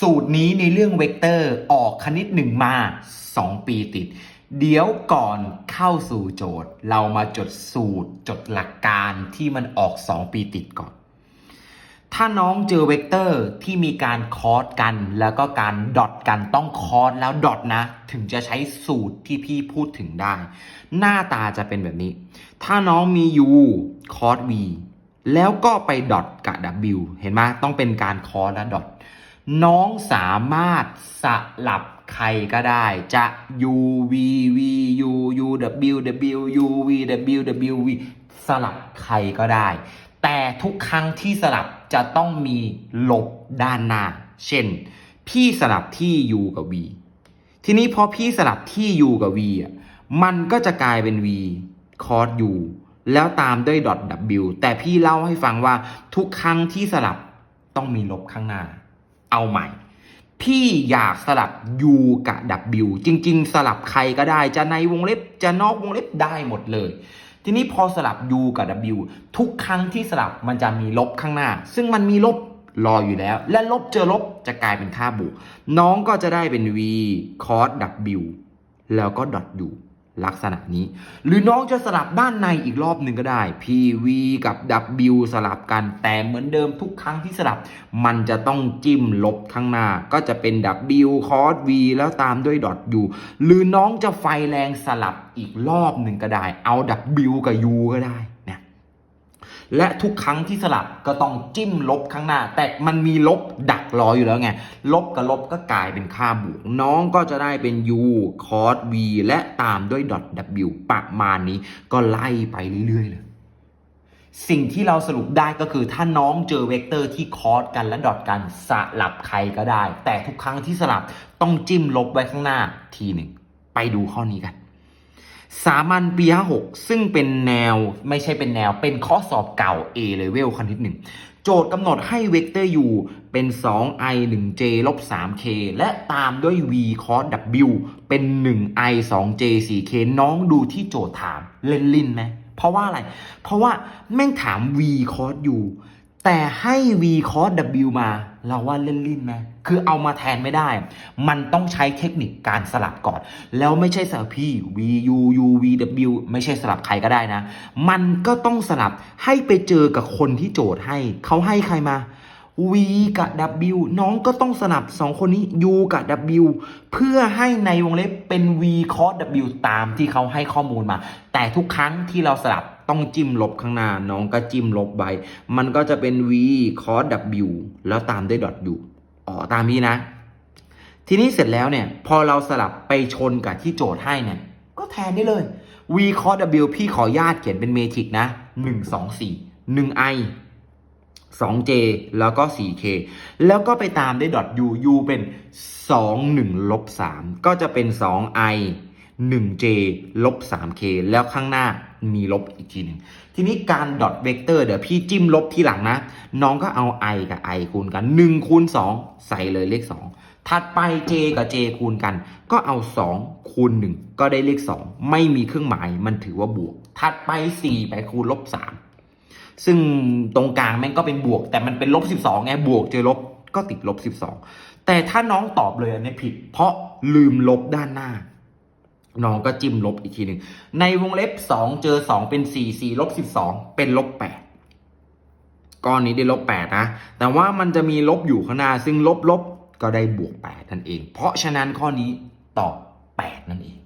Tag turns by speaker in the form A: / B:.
A: สูตรนี้ในเรื่องเวกเตอร์ออกคณิตหนึ่งมา 2 ปีติด เดี๋ยวก่อนเข้าสู่โจทย์ เรามาจดสูตรจดหลักการที่มันออก 2 ปีติดก่อน ถ้าน้องเจอเวกเตอร์ที่มีการคอร์สกัน แล้วก็การดอทกันต้องคอร์สแล้วดอทนะ ถึงจะใช้สูตรที่พี่พูดถึงได้ หน้าตาจะเป็นแบบนี้ ถ้าน้องมี u คอร์ส v แล้วก็ไปดอทกับ w เห็นไหมต้องเป็นการคอร์สและดอท น้องสามารถสลับใครก็ได้จะ u v v u u w w u v w w v สลับใครก็ได้ แต่ทุกครั้งที่สลับจะต้องมีลบด้านหน้า เช่น พี่สลับที่ u กับ v ทีนี้พอพี่สลับที่ u กับ v อะมันก็จะกลายเป็น v cos u แล้วตามด้วย dot w แต่พี่เล่าให้ฟังว่าทุกครั้งที่สลับต้องมีลบข้างหน้า เอาใหม่ พี่อยากสลับ u กับ w จริง ๆ สลับใครก็ได้จะในวงเล็บจะนอกวงเล็บได้หมดเลย ทีนี้พอสลับ u กับ w ทุกครั้งที่สลับมันจะมีลบข้างหน้า ซึ่งมันมีลบรออยู่แล้ว และลบเจอลบจะกลายเป็นค่าบวก น้องก็จะได้เป็น v cos w แล้วก็ dot u ลักษณะนี้ หรือน้องจะสลับด้านในอีกรอบหนึ่งก็ได้ pv กับ w สลับกัน แต่เหมือนเดิมทุกครั้งที่สลับ มันจะต้องจิ้มลบข้างหน้า ก็จะเป็น w cos v แล้วตามด้วยดอท u หรือน้องจะไฟแรงสลับอีกรอบหนึ่งก็ได้ เอา w กับ u ก็ได้ และทุกครั้งที่สลับก็ต้องจิ้มลบข้างหน้า แต่มันมีลบดักรออยู่แล้วไง ลบกับลบก็กลายเป็นค่าบวก น้องก็จะได้เป็น u cos v และตามด้วย dot w ประมาณนี้ก็ไล่ไปเรื่อยๆเลยสิ่งที่เราสรุปได้ก็คือถ้าน้องเจอเวกเตอร์ที่คอสกันและดอทกันสลับใครก็ได้ แต่ทุกครั้งที่สลับต้องจิ้มลบไว้ข้างหน้าทีหนึ่ง ไปดูข้อนี้กัน สามัญปี56ซึ่งเป็นแนวไม่ใช่เป็นแนว เป็นข้อสอบเก่า A level คณิตหนึ่งโจทย์กำหนดให้เวกเตอร์ u เป็น 2i 1j ลบ 3k และตามด้วย v cos w เป็น 1i 2j 4k น้องดูที่โจทย์ถามเล่นลินไหมเพราะว่าอะไร เพราะว่าแม่งถาม v cos u แต่ให้ v cos w มา เราว่าเล่นลิ้นไหมคือเอามาแทนไม่ได้ มันต้องใช้เทคนิคการสลับก่อน แล้วไม่ใช่สลับพี่ v u u v w ไม่ใช่สลับใครก็ได้นะ มันก็ต้องสลับให้ไปเจอกับคนที่โจทย์ให้ เขาให้ใครมา v กับ w น้องก็ต้องสลับสองคนนี้ u กับ w เพื่อให้ในวงเล็บเป็น v cos w ตามที่เขาให้ข้อมูลมา แต่ทุกครั้งที่เราสลับต้องจิ้มลบข้างหน้า น้องก็จิ้มลบไว้ มันก็จะเป็น v cos w แล้วตามด้วย dot u อ๋อตามนี้นะ ทีนี้เสร็จแล้วเนี่ย พอเราสลับไปชนกับที่โจทย์ให้เนี่ย ก็แทนได้เลย v cos w พี่ขอญาตเขียนเป็นเมทริกนะ 1 2 4 1 i 2j แล้วก็ 4k แล้วก็ไปตามด้วย u u เป็น 2 1ลบ3ก็จะเป็น 2i 1j ลบ 3k แล้วข้างหน้ามีลบอีกทีหนึ่งทีนี้การดอทเวกเตอร์เดี๋ยวพี่จิ้มลบทีหลังนะ น้องก็เอา i กับ i คูณกัน 1 คูณ 2 ใส่เลยเลข 2 ถัดไป j กับ j คูณกัน ก็เอา 2 คูณ 1 ก็ได้เลข 2 ไม่มีเครื่องหมายมันถือว่าบวก ถัดไป 4 ไปคูณลบ 3 ซึ่งตรงกลางแม่งก็เป็นบวก แต่มันเป็นลบ12ไงบวกเจอลบก็ติดลบ12แต่ถ้าน้องตอบเลยอันนี้ผิด เพราะลืมลบด้านหน้า น้องก็จิ้มลบอีกทีหนึ่งในวงเล็บ2เจอ2เป็น4 4ลบ12เป็นลบ8ก้อนนี้ได้ลบ8นะ แต่ว่ามันจะมีลบอยู่ข้างหน้า ซึ่งลบลบก็ได้บวก8นั่นเอง เพราะฉะนั้นข้อนี้ตอบ8นั่นเอง